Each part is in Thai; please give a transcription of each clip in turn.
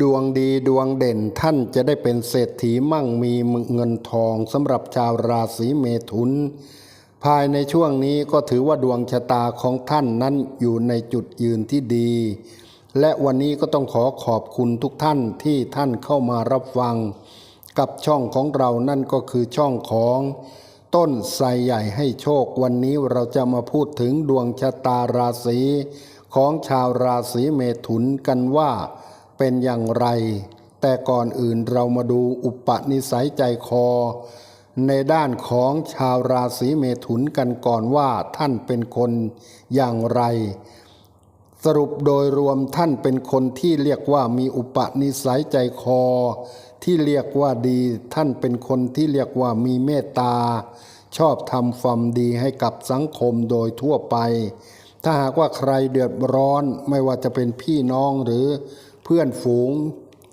ดวงดีดวงเด่นท่านจะได้เป็นเศรษฐีมั่งมีเงินทองสำหรับชาวราศีเมถุน ภายในช่วงนี้ก็ถือว่าดวงชะตาของท่านนั้นอยู่ในจุดยืนที่ดี และวันนี้ก็ต้องขอขอบคุณทุกท่านที่ท่านเข้ามารับฟัง กับช่องของเรานั่นก็คือช่องของต้นไทรใหญ่ให้โชควันนี้เราจะมาพูดถึงดวงชะตาราศีของชาวราศีเมถุนกันว่า เป็นอย่างไร แต่ก่อนอื่นเรามาดูอุปนิสัยใจคอ ในด้านของชาวราศีเมถุนกันก่อนว่าท่านเป็นคนอย่างไร สรุปโดยรวมท่านเป็นคนที่เรียกว่ามีอุปนิสัยใจคอ ที่เรียกว่าดี ท่านเป็นคนที่เรียกว่ามีเมตตาชอบทำความดีให้กับสังคมโดยทั่วไป ถ้าหากว่าใครเดือดร้อนไม่ว่าจะเป็นพี่น้องหรือ เพื่อนฝูง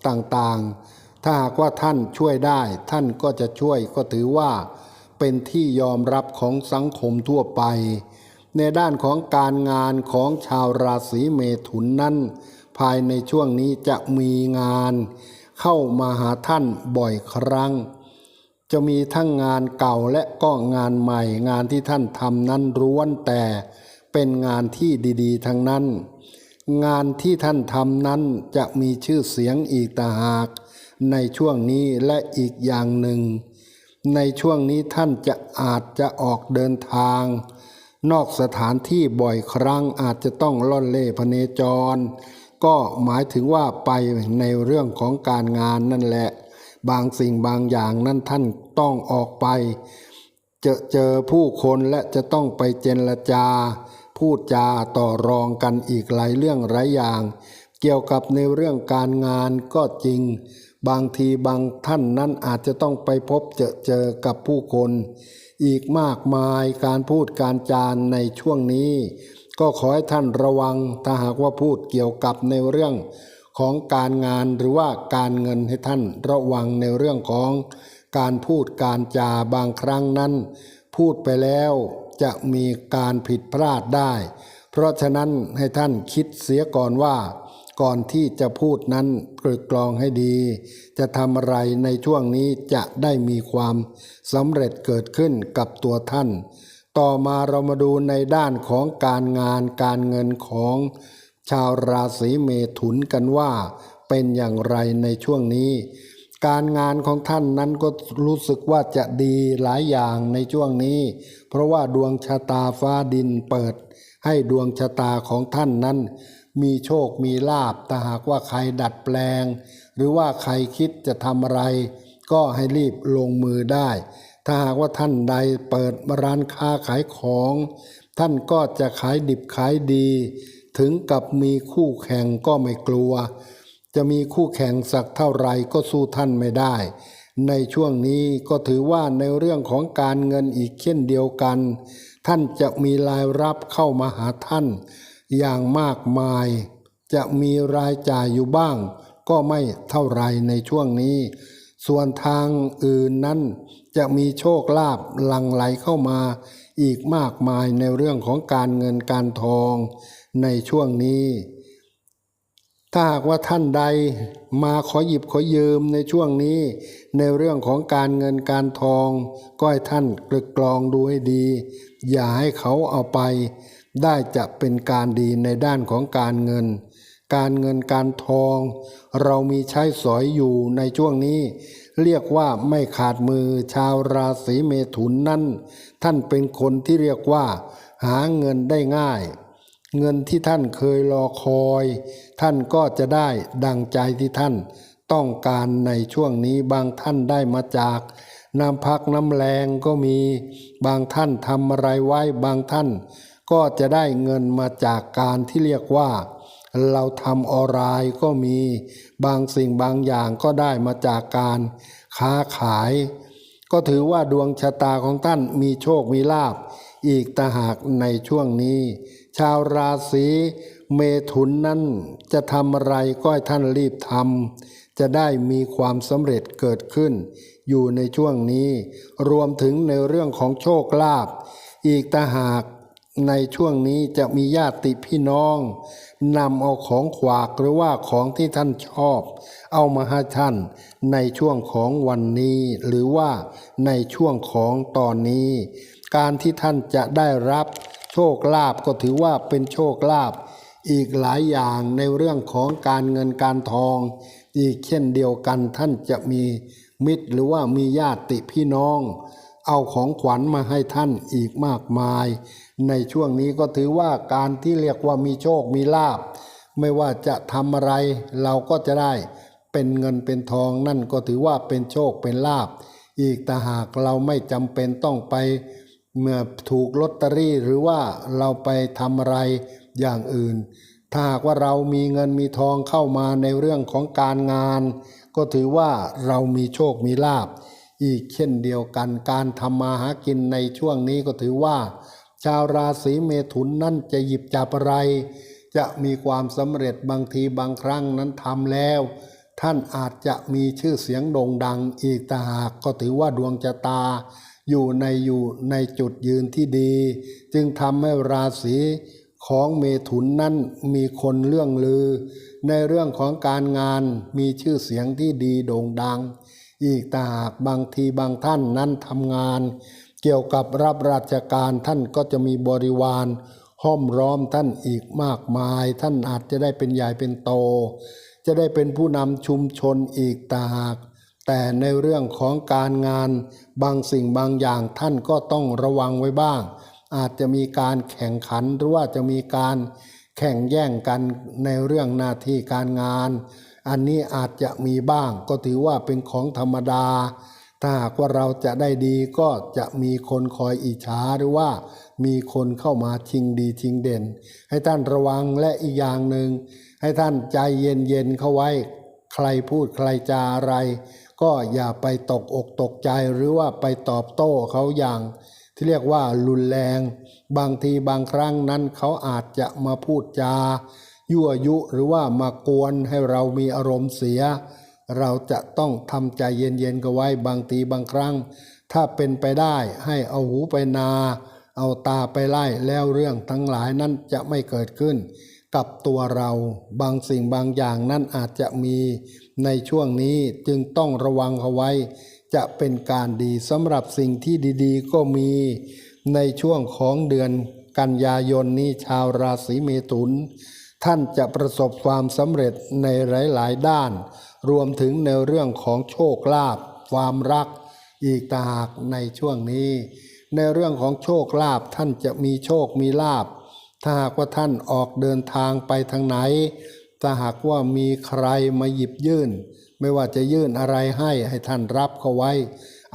ต่างๆ ถ้าหากว่าท่านช่วยได้ ท่านก็จะช่วยก็ถือว่า เป็นที่ยอมรับของสังคมทั่วไป ในด้านของการงานของชาวราศีเมถุนนั้น ภายในช่วงนี้จะมีงาน เข้ามาหาท่านบ่อยครั้ง จะมีทั้งงานเก่าและก็งานใหม่ งานที่ท่านทำนั้นร้วนแต่เป็นงานที่ดี ๆ ทั้งนั้น งานที่ท่านทำนั้นจะมีชื่อเสียงอีกต่างหาก ในช่วงนี้และอีกอย่างหนึ่ง ในช่วงนี้ท่านจะอาจจะออกเดินทาง นอกสถานที่บ่อยครั้งอาจจะต้องล่อนเล่พเนจร ก็หมายถึงว่าไปในเรื่องของการงานนั่นแหละ บางสิ่งบางอย่างนั้นท่านต้องออกไปจอเจอผู้คนและจะต้องไปเจรจา พูดจาต่อรองกันอีกหลายเรื่องหลายอย่าง เกี่ยวกับในเรื่องการงานก็จริง บางทีบางท่านนั้นอาจจะต้องไปพบเจอเจอกับผู้คน อีกมากมายการพูดการจานในช่วงนี้ ก็ขอให้ท่านระวังถ้าหากว่าพูดเกี่ยวกับในเรื่องของการงานหรือว่าการเงินให้ท่านระวังในเรื่องของการพูดการจาบางครั้งนั้น พูดไปแล้ว จะมีการผิดพลาดได้ เพราะฉะนั้นให้ท่านคิดเสียก่อนว่า ก่อนที่จะพูดนั้นตรึกกรองให้ดี จะทำอะไรในช่วงนี้จะได้มีความสำเร็จเกิดขึ้นกับตัวท่าน ต่อมาเรามาดูในด้านของการงานการเงินของชาวราศีเมถุนกันว่าเป็นอย่างไรในช่วงนี้ การงานของท่านนั้นก็รู้สึกว่าจะดีหลายอย่างในช่วงนี้ เพราะว่าดวงชะตาฟ้าดินเปิด ให้ดวงชะตาของท่านนั้น มีโชคมีลาบแต่หากว่าใครดัดแปลง หรือว่าใครคิดจะทำอะไร ก็ให้รีบลงมือได้ ถ้าหากว่าท่านใดเปิดร้านค้าขายของ ท่านก็จะขายดิบขายดี ถึงกับมีคู่แข่งก็ไม่กลัว จะมีคู่แข่งสักเท่าไหร่ก็สู้ท่านไม่ได้ ในช่วงนี้ก็ถือว่าในเรื่องของการเงินอีกเช่นเดียวกัน ท่านจะมีรายรับเข้ามาหาท่าน อย่างมากมาย จะมีรายจ่ายอยู่บ้าง ก็ไม่เท่าไรในช่วงนี้ ส่วนทางอื่นนั้น จะมีโชคลาภหลั่งไหลเข้ามา อีกมากมายในเรื่องของการเงินการทอง ในช่วงนี้ ถ้าหากว่าท่านใดมาขอหยิบขอยืมในช่วงนี้ ในเรื่องของการเงินการทอง ก็ให้ท่านกลึกกรองดูให้ดี อย่าให้เขาเอาไป ได้จะเป็นการดีในด้านของการเงิน การเงินการทอง เรามีใช้สอยอยู่ในช่วงนี้ เรียกว่าไม่ขาดมือชาวราศีเมถุนนั้นท่านเป็นคนที่เรียกว่า หาเงินได้ง่าย เงินที่ท่านเคยรอคอย ท่านก็จะได้ดังใจที่ท่าน ต้องการในช่วงนี้บางท่านได้มาจากน้ำพักน้ำแรงก็มีบางท่านทำอะไรไว้บางท่าน ก็จะได้เงินมาจากการที่เรียกว่า เราทำออนไลน์ก็มี บางสิ่งบางอย่างก็ได้มาจากการค้าขาย ก็ถือว่าดวงชะตาของท่านมีโชคมีลาภอีกตาหากในช่วงนี้ ชาวราศีเมถุนนั้นจะทำอะไรก็ให้ท่านรีบทำจะได้มีความสำเร็จเกิดขึ้น อยู่ในช่วงนี้ รวมถึงในเรื่องของโชคลาภอีกตาหากในช่วงนี้จะมีญาติพี่น้องนำเอาของขวากหรือว่าของที่ท่านชอบ เอามาให้ท่านในช่วงของวันนี้ หรือว่าในช่วงของตอนนี้ การที่ท่านจะได้รับ โชคลาภก็ถือว่าเป็นโชคลาภอีกหลายอย่างในเรื่องของการเงินการทอง อีกเช่นเดียวกันท่านจะมีมิตรหรือว่ามีญาติพี่น้อง เอาของขวัญมาให้ท่านอีกมากมาย ในช่วงนี้ก็ถือว่าการที่เรียกว่ามีโชคมีลาภไม่ว่าจะทำอะไรเราก็จะได้เป็นเงินเป็นทองนั่นก็ถือว่าเป็นโชคเป็นลาภอีกแต่หากเราไม่จำเป็นต้องไป เมื่อถูกลอตเตอรี่หรือว่าเราไปทำอะไรอย่างอื่น ถ้าหากว่าเรามีเงินมีทองเข้ามาในเรื่องของการงาน ก็ถือว่าเรามีโชคมีลาภอีกเช่นเดียวกันการทำมาหากินในช่วงนี้ก็ถือว่า ชาวราศีเมถุนนั่นจะหยิบจับอะไร จะมีความสำเร็จบางทีบางครั้งนั้นทำแล้ว ท่านอาจจะมีชื่อเสียงโด่งดังอีกแต่หากก็ถือว่าดวงชะตา อยู่ในอยู่ในจุดยืนที่ดี จึงทำให้ราศีของเมถุนนั้นมีคนเรื่องลือ ในเรื่องของการงานมีชื่อเสียงที่ดีโด่งดัง อีกแต่หากบางทีบางท่านนั้นทำงาน เกี่ยวกับรับราชการท่านก็จะมีบริวาร ห้อมร้อมท่านอีกมากมาย ท่านอาจจะได้เป็นใหญ่เป็นโต จะได้เป็นผู้นำชุมชนอีกตาหาก แต่ในเรื่องของการงานบางสิ่งบางอย่างท่านก็ต้องระวังไว้บ้าง อาจจะมีการแข่งขันหรือว่าจะมีการแข่งแย่งกันในเรื่องหน้าที่การงาน อันนี้อาจจะมีบ้าง ก็ถือว่าเป็นของธรรมดา ถ้าหากว่าเราจะได้ดีก็จะมีคนคอยอิจฉาหรือว่ามีคนเข้ามาชิงดีชิงเด่น ให้ท่านระวังและอีกอย่างหนึ่งให้ท่านใจเย็นๆเข้าไว้ ใครพูดใครจาอะไร ก็อย่าไปตกอกตกใจหรือว่าไปตอบโต้เขาอย่าง ที่เรียกว่ารุนแรง บางทีบางครั้งนั้นเขาอาจจะมาพูดจา ยั่วยุหรือว่ามากวนให้เรามีอารมณ์เสีย เราจะต้องทำใจเย็นๆกันไว้บางทีบางครั้ง ถ้าเป็นไปได้ให้เอาหูไปนา เอาตาไปไล่แล้วเรื่องทั้งหลายนั้นจะไม่เกิดขึ้น กับตัวเราบางสิ่งบางอย่างนั้นอาจจะมีในช่วงนี้จึงต้องระวังเอาไว้ จะเป็นการดีสำหรับสิ่งที่ดีๆ ก็มีในช่วงของเดือนกันยายนนี้ชาวราศีเมถุน ท่านจะประสบความสำเร็จในหลาย ๆ ด้าน รวมถึงในเรื่องของโชคลาภความรักอีกต่างหากในช่วงนี้ ในเรื่องของโชคลาภท่านจะมีโชคมีลาภ ถ้าหากว่าท่านออกเดินทางไปทางไหน ถ้าหากว่ามีใครมาหยิบยื่น ไม่ว่าจะยื่นอะไรให้ให้ท่านรับเขาไว้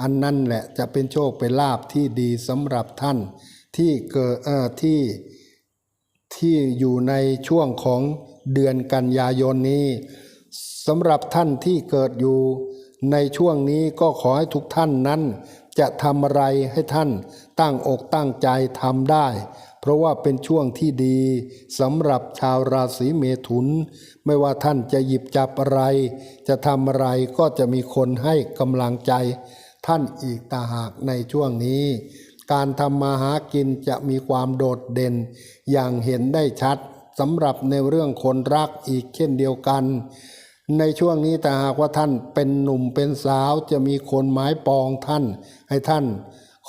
อันนั้นแหละจะเป็นโชคเป็นลาภที่ดีสำหรับท่าน ที่เกิดเอ่อที่ที่อยู่ในช่วงของเดือนกันยายนนี้สำหรับท่านที่เกิดอยู่ในช่วงนี้ก็ขอให้ทุกท่านนั้น จะทำอะไรให้ท่านตั้งอกตั้งใจทำได้ เพราะว่าเป็นช่วงที่ดีสำหรับชาวราศีเมถุน ไม่ว่าท่านจะหยิบจับอะไร จะทำอะไรก็จะมีคนให้กำลังใจ ท่านอีกตาหากในช่วงนี้ การทำมาหากินจะมีความโดดเด่น อย่างเห็นได้ชัดสำหรับในเรื่องคนรักอีกเช่นเดียวกัน ในช่วงนี้แต่หากว่าท่านเป็นหนุ่มเป็นสาวจะมีคนหมายปองท่านให้ท่าน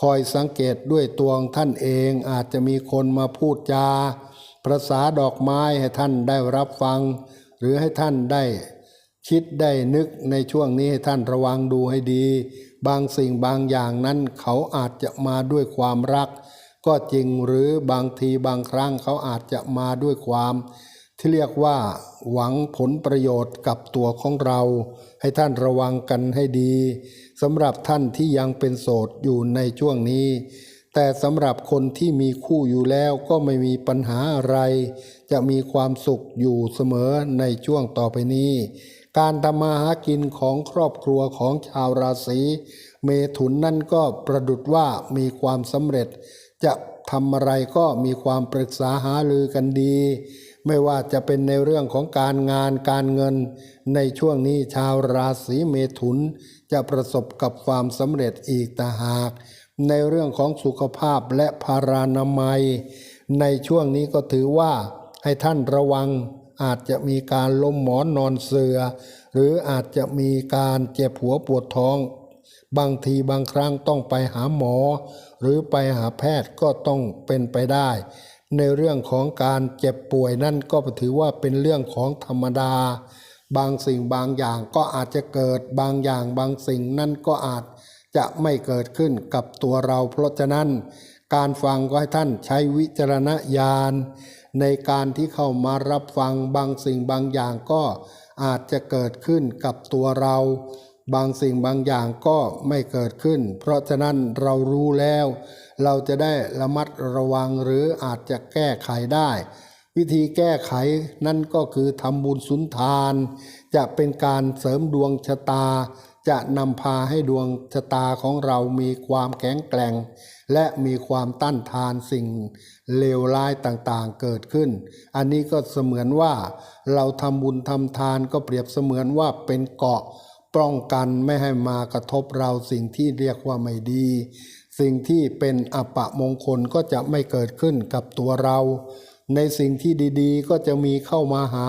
คอยสังเกตด้วยตัวงท่านเองอาจจะมีคนมาพูดจาประสาดอกไม้ให้ท่านได้รับฟัง หรือให้ท่านได้คิดได้นึกในช่วงนี้ให้ท่านระวังดูให้ดี บางสิ่งบางอย่างนั้นเขาอาจจะมาด้วยความรัก ก็จริงหรือบางทีบางครั้งเขาอาจจะมาด้วยความ ที่เรียกว่าหวังผลประโยชน์กับตัวของเรา ให้ท่านระวังกันให้ดีสำหรับท่านที่ยังเป็นโสดอยู่ในช่วงนี้ แต่สำหรับคนที่มีคู่อยู่แล้วก็ไม่มีปัญหาอะไร จะมีความสุขอยู่เสมอในช่วงต่อไปนี้ การทำมาหากินของครอบครัวของชาวราศีเมถุนนั่นก็ประดุดว่ามีความสำเร็จ จะทำอะไรก็มีความปรึกษาหารือกันดี ไม่ว่าจะเป็นในเรื่องของการงานการเงิน ในช่วงนี้ชาวราศีเมถุน จะประสบกับความสำเร็จอีกต่างหาก ในเรื่องของสุขภาพและพารานามัย ในช่วงนี้ก็ถือว่าให้ท่านระวังอาจจะมีการล้มหมอนนอนเสือ หรืออาจจะมีการเจ็บหัวปวดท้อง บางทีบางครั้งต้องไปหาหมอ หรือไปหาแพทย์ก็ต้องเป็นไปได้ ในเรื่องของการเจ็บป่วยนั่นก็ถือว่าเป็นเรื่องของธรรมดา บางสิ่งบางอย่างก็อาจจะเกิดบางอย่างบางสิ่งนั่นก็อาจจะไม่เกิดขึ้นกับตัวเรา เพราะฉะนั้น การฟังก็ให้ท่านใช้วิจารณญาณในการที่เข้ามารับฟังบางสิ่งบางอย่างก็อาจจะเกิดขึ้นกับตัวเรา บางสิ่งบางอย่างก็ไม่เกิดขึ้น เพราะฉะนั้นเรารู้แล้ว เราจะได้ระมัดระวังหรืออาจจะแก้ไขได้ วิธีแก้ไขนั่นก็คือทำบุญสุนทาน จะเป็นการเสริมดวงชะตา จะนำพาให้ดวงชะตาของเรามีความแข็งแกร่ง และมีความต้านทานสิ่งเลวร้ายต่างๆเกิดขึ้น อันนี้ก็เสมือนว่า เราทำบุญทำทานก็เปรียบเสมือนว่าเป็นเกาะป้องกันไม่ให้มากระทบเราสิ่งที่เรียกว่าไม่ดี สิ่งที่เป็นอัปมงคลก็จะไม่เกิดขึ้นกับตัวเรา ในสิ่งที่ดีๆ ก็จะมีเข้ามาหา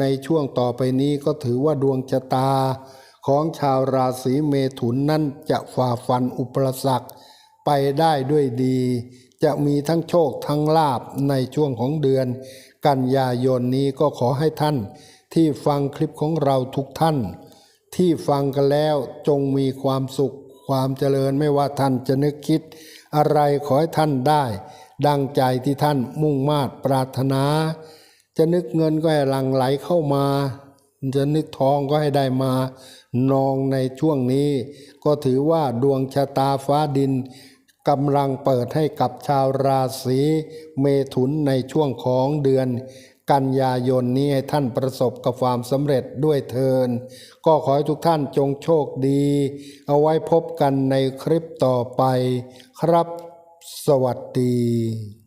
ในช่วงต่อไปนี้ก็ถือว่าดวงชะตา ของชาวราศีเมถุนนั้นจะฝ่าฟันอุปสรรคไปได้ด้วยดี จะมีทั้งโชคทั้งลาบในช่วงของเดือน กันยายนนี้ก็ขอให้ท่าน ที่ฟังคลิปของเราทุกท่าน ที่ฟังกันแล้วจงมีความสุข ความเจริญไม่ว่าท่านจะนึกคิด อะไรขอให้ท่านได้ ดังใจที่ท่านมุ่งมา่ปรารถนา จะนึกเงินก็ให้หลั่งไหลเข้ามา จะนึกทองก็ให้ได้มานองในช่วงนี้ ก็ถือว่าดวงชะตาฟ้าดินกำลังเปิดให้กับชาวราศีเมถุนในช่วงของเดือน กันยายนนี้ให้ท่านประสบกับความสำเร็จด้วยเทิน ก็ขอให้ทุกท่านจงโชคดี เอาไว้พบกันในคลิปต่อไป ครับ สวัสดี